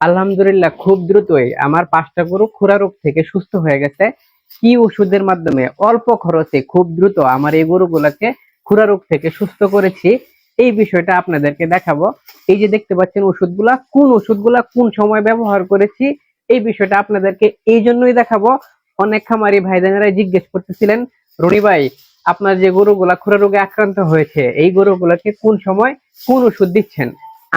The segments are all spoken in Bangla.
আলহামদুলিল্লাহ, খুব দ্রুতই আমার পাঁচটা গরু খুরা রোগ থেকে সুস্থ হয়ে গেছে। কি ওষুধের মাধ্যমে? অল্প খরচে খুব দ্রুত আমার এই গরুগুলাকে খুরা রোগ থেকে সুস্থ করেছি। এই বিষয়টা আপনাদেরকে দেখাবো। এই যে দেখতে পাচ্ছেন ওষুধগুলা, কোন ওষুধগুলা কোন সময় ব্যবহার করেছি, এই বিষয়টা আপনাদেরকে এই জন্যই দেখাবো। অনেক খামারি ভাইজানেরা জিজ্ঞেস করতেছিলেন, রনি ভাই, আপনার যে গরুগুলা খুরা রোগে আক্রান্ত হয়েছে, এই গরুগুলাকে কোন সময় কোন ওষুধ দিচ্ছেন?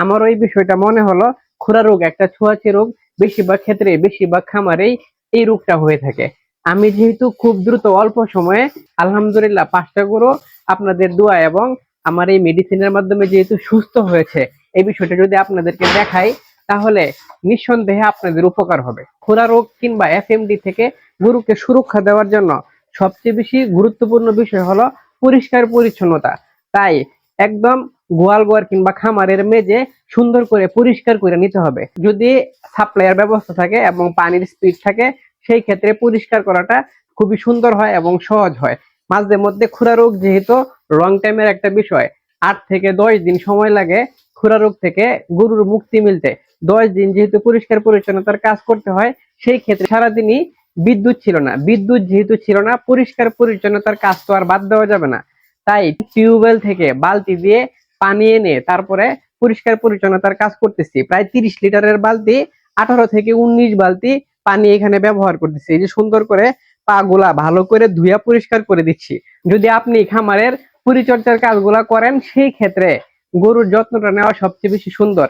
আমার ওই বিষয়টা মনে হলো। খুরা রোগ, একটা ছোঁয়াচে রোগ, বেশিরভাগ ক্ষেত্রে, বেশিরভাগ খামারেই এই রোগটা হয়ে থাকে। আমি যেহেতু খুব দ্রুত অল্প সময়ে, আলহামদুলিল্লাহ, পাঁচটা গরু আপনাদের দোয়া এবং আমার এই মেডিসিনের মাধ্যমে যেহেতু সুস্থ হয়েছে, এই বিষয়টা যদি আপনাদেরকে দেখাই, তাহলে নিঃসন্দেহে আপনাদের উপকার হবে। খোরা রোগ কিংবা এফএমডি থেকে গরুকে সুরক্ষা দেওয়ার জন্য সবচেয়ে বেশি গুরুত্বপূর্ণ বিষয় হলো পরিষ্কার পরিচ্ছন্নতা। তাই একদম গোয়াল গোয়ার কিংবা খামারের মেজে সুন্দর করে, পরিষ্কার করে নিতে হবে। যদি সাপ্লাইয়ের ব্যবস্থা থাকে এবং পানির স্পিড থাকে, সেই ক্ষেত্রে পরিষ্কার করাটা খুবই সুন্দর হয় এবং সহজ হয়। মাঝে মধ্যে খুরা রোগ যেহেতু লং টাইমের একটা বিষয়, আট থেকে দশ দিন সময় লাগে খুরা রোগ থেকে গরুর মুক্তি মিলতে। দশ দিন যেহেতু পরিষ্কার পরিচ্ছন্নতার কাজ করতে হয়, সেই ক্ষেত্রে সারাদিনই বিদ্যুৎ ছিল না। বিদ্যুৎ যেহেতু ছিল না, পরিষ্কার পরিচ্ছন্নতার কাজ তো আর বাদ দেওয়া যাবে না। তাই টিউবওয়েল থেকে বালতি দিয়ে পানি এনে তারপরে পরিষ্কার পরিচ্ছন্নতার কাজ করতেছি। প্রায় তিরিশ লিটারের বালতি, আঠারো থেকে উনিশ বালতি পানি এখানে ব্যবহার করতেছি। যে সুন্দর করে পা ভালো করে ধুইয়া পরিষ্কার করে দিচ্ছি। যদি আপনি খামারের পরিচর্যার কাজগুলা করেন সেই ক্ষেত্রে গরুর যত্নটা নেওয়া সবচেয়ে বেশি সুন্দর।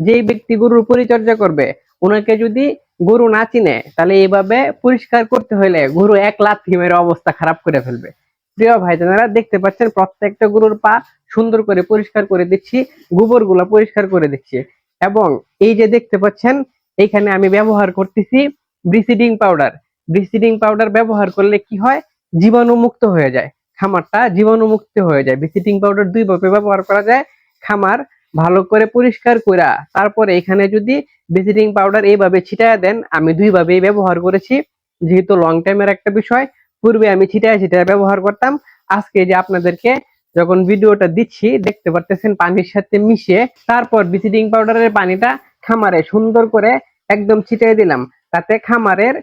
যেই ব্যক্তি গরুর পরিচর্যা করবে, ওনাকে যদি গরু না চিনে, তাহলে এইভাবে পরিষ্কার করতে হলে গরু এক লাথি মেরে অবস্থা খারাপ করে ফেলবে। প্রিয় ভাইজানেরা, দেখতে পাচ্ছেন প্রত্যেকটা গরুর পা সুন্দর করে পরিষ্কার করে দিচ্ছি গোবরগুলা পরিষ্কার করে দিচ্ছি। এবং এই যে দেখতে পাচ্ছেন এখানে আমি ব্যবহার করতেছি ব্রিসিডিং পাউডার। ব্রিসিডিং পাউডার ব্যবহার করলে কি হয়? জীবাণু মুক্ত হয়ে যায়। খামারটা জীবাণু মুক্ত হয়ে যায়। ব্রিসিডিং পাউডার দুই ভাবে ব্যবহার করা যায়। খামার ভালো করে পরিষ্কার কইরা, তারপরে এখানে যদি ব্লিচিং পাউডার এইভাবে ছিটায় দেন, আমি দুই ভাবেই ব্যবহার করেছি। যেহেতু লং টাইমের একটা বিষয় পূর্বে আমি ছিটায় ছিটায় ব্যবহার করতাম। আজকে যে আপনাদেরকে যখন ভিডিওটা দিচ্ছি, দেখতে পারতেছেন পানির সাথে মিশিয়ে তারপর ব্লিচিং পাউডারের পানিটা খামারে সুন্দর করে একদম ছিটিয়ে দিলাম। তাতে খামারের,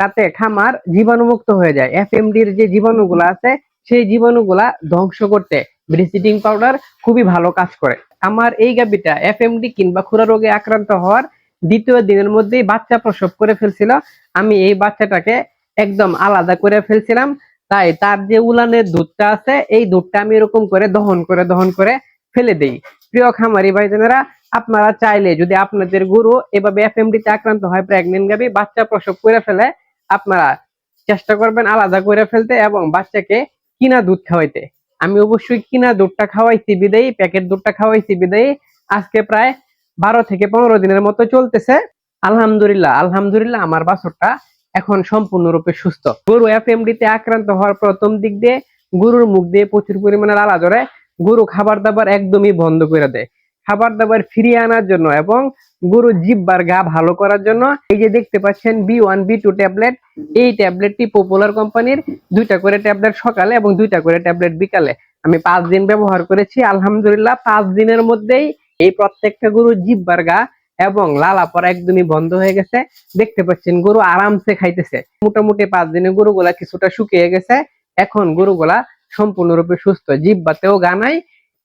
তাতে খামার জীবাণুমুক্ত হয়ে যায়। এফ এফএমডির যে জীবাণুগুলো আছে, সেই জীবাণুগুলা ধ্বংস করতে ব্লিচিং পাউডার খুবই ভালো কাজ করে। আমার এই গাবিটা এফএমডি কিংবা খুরা রোগে আক্রান্ত হওয়ার দ্বিতীয় দিনের মধ্যেই বাচ্চা প্রসব করে ফেলছিল। আমি এই বাচ্চাটাকে একদম আলাদা করে ফেলছিলাম। তাই তার যে উলানের দুধটা আছে, এই দুধটা আমি এরকম করে দহন করে দহন করে ফেলে দেই। প্রিয় খামারি ভাইজানেরা, আপনারা চাইলে যদি আপনাদের গরু এভাবে এফএমডি তে আক্রান্ত হয় প্রেগনেন্ট গাবি, বাচ্চা প্রসব করে ফেলে, আপনারা চেষ্টা করবেন আলাদা করে ফেলতে এবং বাচ্চাকে কিনা দুধ খাওয়াইতে। আমি অবশ্যই কিনা দুধটা খাওয়াইছি বিদায়ী, প্যাকেট দুধটা খাওয়াইছি বিদায়ী। আজকে প্রায় বারো থেকে পনেরো দিনের মতো চলতেছে। আলহামদুলিল্লাহ আলহামদুলিল্লাহ, আমার বাছরটা এখন সম্পূর্ণরূপে সুস্থ। গরু এফএমডি তে আক্রান্ত হওয়ার প্রথম দিক দিয়ে গরুর মুখ দিয়ে প্রচুর পরিমাণে লালা ধরে গরু খাবার দাবার একদমই বন্ধ করে দেয়। খাবার দাবার ফিরিয়ে আনার জন্য এবং গরু জিব্বার গা ভালো করার জন্য এই যে দেখতে পাচ্ছেন B one B two tablet, এই ট্যাবলেটটি পপুলার কোম্পানির দুইটা করে ট্যাবলেট সকালে এবং দুইটা করে ট্যাবলেট বিকালে। আমি পাঁচ দিন ব্যবহার করেছি, আলহামদুলিল্লাহ পাঁচ দিনের মধ্যেই এই প্রত্যেকটা গরু জিব্বার গা এবং লালা পরা একদমই বন্ধ হয়ে গেছে। দেখতে পাচ্ছেন গরু আরামসে খাইতেছে। মোটামুটি পাঁচ দিনে গরুগুলা কিছুটা শুকিয়ে গেছে। এখন গরুগুলা সম্পূর্ণরূপে সুস্থ। জিব্বাতেও গা নাই।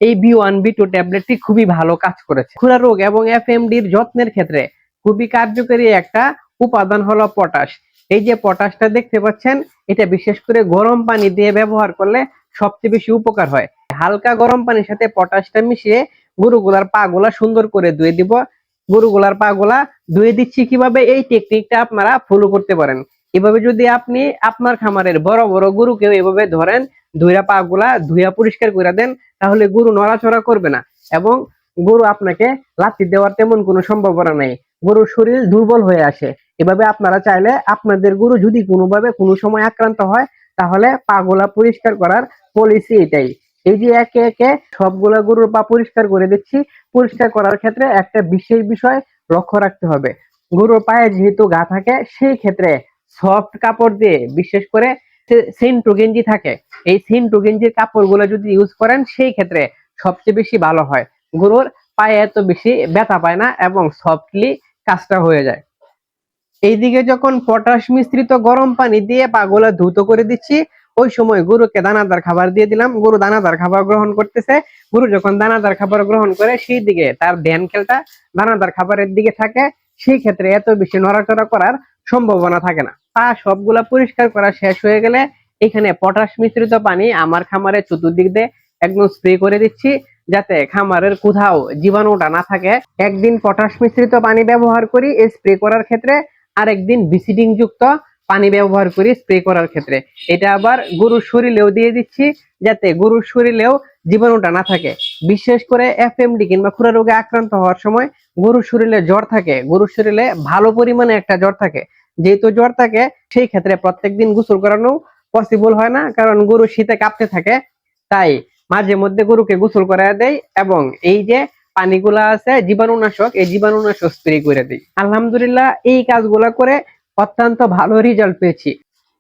এই বি ওয়ান বি টু ট্যাবলেটটি খুবই ভালো কাজ করেছে। খুরা রোগ এবং এফএমডির যত্নের ক্ষেত্রে খুবই কার্যকরী একটা উপাদান হলো পটাশ। এই যে পটাশটা দেখতে পাচ্ছেন, এটা বিশেষ করে গরম পানি দিয়ে ব্যবহার করলে সবচেয়ে বেশি উপকার হয়। হালকা গরম পানির সাথে পটাশটা মিশিয়ে গরুগুলার পা গুলা সুন্দর করে ধুয়ে দিব। গরুগুলার পা গুলা ধুয়ে দিচ্ছি কীভাবে? এই টেকনিকটা আপনারা ফলো করতে পারেন। এভাবে যদি আপনি আপনার খামারের বড় বড় গরুকেও এভাবে ধরেন ধুইয়া পা গুলা ধুইয়া পরিষ্কার করে দেন, তাহলে গরু নড়াচড়া করবে না এবং গরু আপনাকে লাথি দেওয়ার তেমন কোনো সম্ভাবনা নেই। গরুর শরীর দুর্বল হয়ে আসে। এভাবে আপনারা চাইলে আপনাদের গরু যদি কোনোভাবে কোনো সময় আক্রান্ত হয়, তাহলে পাগুলা পরিষ্কার করার পলিসি এটাই। এই যে একে একে সবগুলা গরুর পা পরিষ্কার করে দিচ্ছি, পরিষ্কার করার ক্ষেত্রে একটা বিশেষ বিষয় লক্ষ্য রাখতে হবে। গরুর পায়ে যেহেতু গা থাকে, সেই ক্ষেত্রে সফট কাপড় দিয়ে, বিশেষ করে সেন্টু গেঞ্জি থাকে, এই সেন্টু গেঞ্জির কাপড়গুলো যদি ইউজ করেন, সেই ক্ষেত্রে সবচেয়ে বেশি ভালো হয়। গরুর পায়ে এত বেশি ব্যথা পায় না এবং সফটলি কাজটা হয়ে যায়। এইদিকে যখন পটাশ মিশ্রিত গরম পানি দিয়ে পাগুলা ধুতো করে দিচ্ছি ওই সময় গরুকে দানাদার খাবার দিয়ে দিলাম। গরু দানাদার খাবার গ্রহণ করতেছে। গরু যখন দানাদার খাবার গ্রহণ করে, সেই দিকে তার ধ্যান খেলটা দানাদার খাবারের দিকে থাকে। সেই ক্ষেত্রে এত বেশি নড়াচড়া করার সম্ভাবনা থাকে না। পা সবগুলা পরিষ্কার করা শেষ হয়ে গেলে এখানে পটাশ মিশ্রিত পানি আমার খামারের চতুর্দিক দিয়ে একদম স্প্রে করে দিচ্ছি, যাতে খামারের কোথাও জীবাণুটা না থাকে। একদিন পটাশ মিশ্রিত পানি ব্যবহার করি স্প্রে করার ক্ষেত্রে আরেকদিন বিসিডিং যুক্ত পানি ব্যবহার করি স্প্রে করার ক্ষেত্রে। এটা আবার গরুর শরীরেও দিয়ে দিচ্ছি, যাতে গরুর শরীরেও জীবাণুটা না থাকে। বিশেষ করে এফএমডি কিংবা খুরা রোগে আক্রান্ত হওয়ার সময় গরুর শরীরে জ্বর থাকে, গরুর শরীরে ভালো পরিমাণে একটা জ্বর থাকে। যেহেতু জ্বর থাকে, সেই ক্ষেত্রে প্রত্যেকদিন গোসল করানো পসিবল হয় না, কারণ গরু শীতে কাঁপতে থাকে। তাই মাঝে মধ্যে গরুকে গোসল করা দেয় এবং এই যে পানিগুলা আছে, জীবাণুনাশক, এই জীবাণুনাশক স্প্রে করে দিই। আলহামদুলিল্লাহ এই কাজগুলা করে অত্যন্ত ভালো রেজাল্ট পেয়েছি।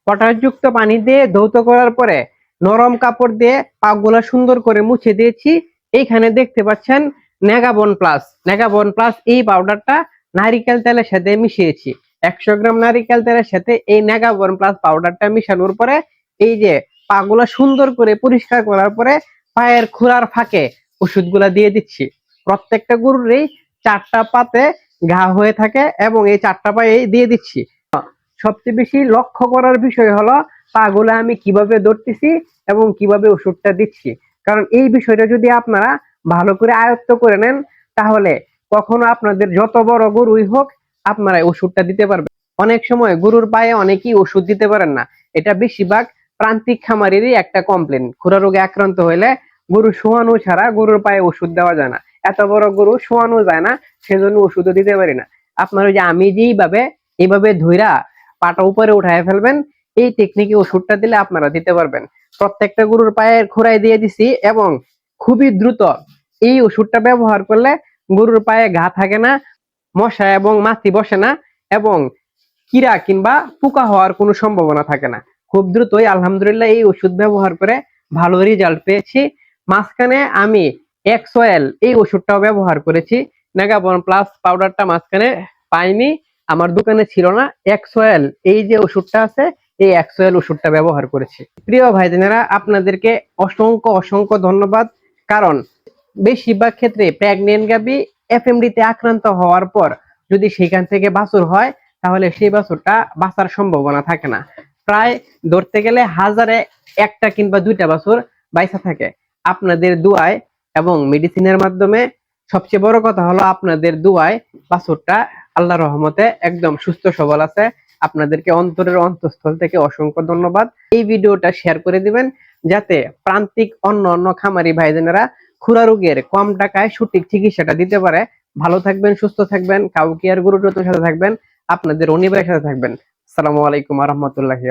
পটাশযুক্ত পানি দিয়ে ধৌত করার পরে নরম কাপড় দিয়ে পাগুলা সুন্দর করে মুছে দিয়েছি। এইখানে দেখতে পাচ্ছেন নেগাবন প্লাস নেগাবন প্লাস এই পাউডারটা নারিকেল তেলের সাথে মিশিয়েছি। একশো গ্রাম নারিকেল তেলের সাথে এই নেগাবন প্লাস পাউডারটা মিশানোর পরে এই যে পাগুলা সুন্দর করে পরিষ্কার করার পরে পায়ের খুরার ফাঁকে ওষুধগুলা দিয়ে দিচ্ছি। প্রত্যেকটা গরুরই চারটা পাতে ঘা হয়ে থাকে এবং এই চারটা পায়ে দিয়ে দিচ্ছি। সবচেয়ে বেশি লক্ষ্য করার বিষয় হলো পাগুলা আমি কীভাবে ধরতেছি এবং কীভাবে ওষুধটা দিচ্ছি। কারণ এই বিষয়টা যদি আপনারা ভালো করে আয়ত্ত করে নেন, তাহলে কখনো আপনাদের যত বড় গরুই হোক, আপনারা ওষুধটা দিতে পারবেন। অনেক সময় গরুর পায়ে অনেকেই ওষুধ দিতে পারেন না। এটা বেশিরভাগ প্রান্তিক খামারেরই একটা কমপ্লেন খুরা রোগে আক্রান্ত হলে গরু শোয়ানো ছাড়া গরুর পায়ে ওষুধ দেওয়া যায় না। এত বড় গরু শোয়ানো যায় না, সেজন্য ওষুধও দিতে পারি না। আপনার ওই যে আমি যেইভাবে এইভাবে ধইরা পাটা উপরে উঠায় ফেলবেন। এই টেকনিকে ওষুধটা দিলে আপনারা দিতে পারবেন। প্রত্যেকটা গরুর পায়ে খোরাই দিয়ে দিছি এবং খুবই দ্রুত এই ওষুধটা ব্যবহার করলে গরুর পায়ে ঘা থাকে না, মশা এবং মাছি বসে না এবং কিরা কিংবা পোকা হওয়ার কোনো সম্ভাবনা থাকে না। খুব দ্রুতই আলহামদুলিল্লাহ এই ওষুধ ব্যবহার করে ভালো রেজাল্ট পেয়েছি। মাঝখানে আমি এক্সওয়েল এই ওষুধটাও ব্যবহার করেছি। নেগাবন প্লাস পাউডারটা মাঝখানে পাইনি। আমার দোকানে ছিল না এক্সওয়েল এই যে ওষুধটা আছে, এই এক্সওয়েল ওষুধটা ব্যবহার করেছি। প্রিয় ভাইজানেরা, আপনাদেরকে অসংখ্য অসংখ্য ধন্যবাদ। কারণ, বেশিরভাগ ক্ষেত্রে প্রেগনেন্ট গাবি এফএমডি তে আক্রান্ত হওয়ার পর যদি সেখান থেকে বাছুর হয়, তাহলে সেই বাছুরটা বাঁচার সম্ভাবনা থাকে না। প্রায় ধরতে গেলে হাজারে একটা কিংবা দুইটা বাছুর বাইসা থাকে। আপনাদের দুয়ায় এবং মেডিসিনের মাধ্যমে সবচেয়ে বড় কথা হলো আপনাদের দুয়ায় বাছুরটা আল্লাহ রহমতে একদম সুস্থ সবল আছে। আপনাদেরকে অন্তরের অন্তঃস্থল থেকে অসংখ্য ধন্যবাদ। এই ভিডিওটা শেয়ার করে দিবেন যাতে প্রান্তিক অন্য অন্য খামারি ভাইজানেরা খুরা রোগের কম টাকায় সঠিক চিকিৎসাটা দিতে পারে। ভালো থাকবেন, সুস্থ থাকবেন, কাউকে আর গুরুত্বের সাথে থাকবেন, আপনাদের অনিবারের সাথে থাকবেন। আসসালামু আলাইকুম রহমতুল্লাহি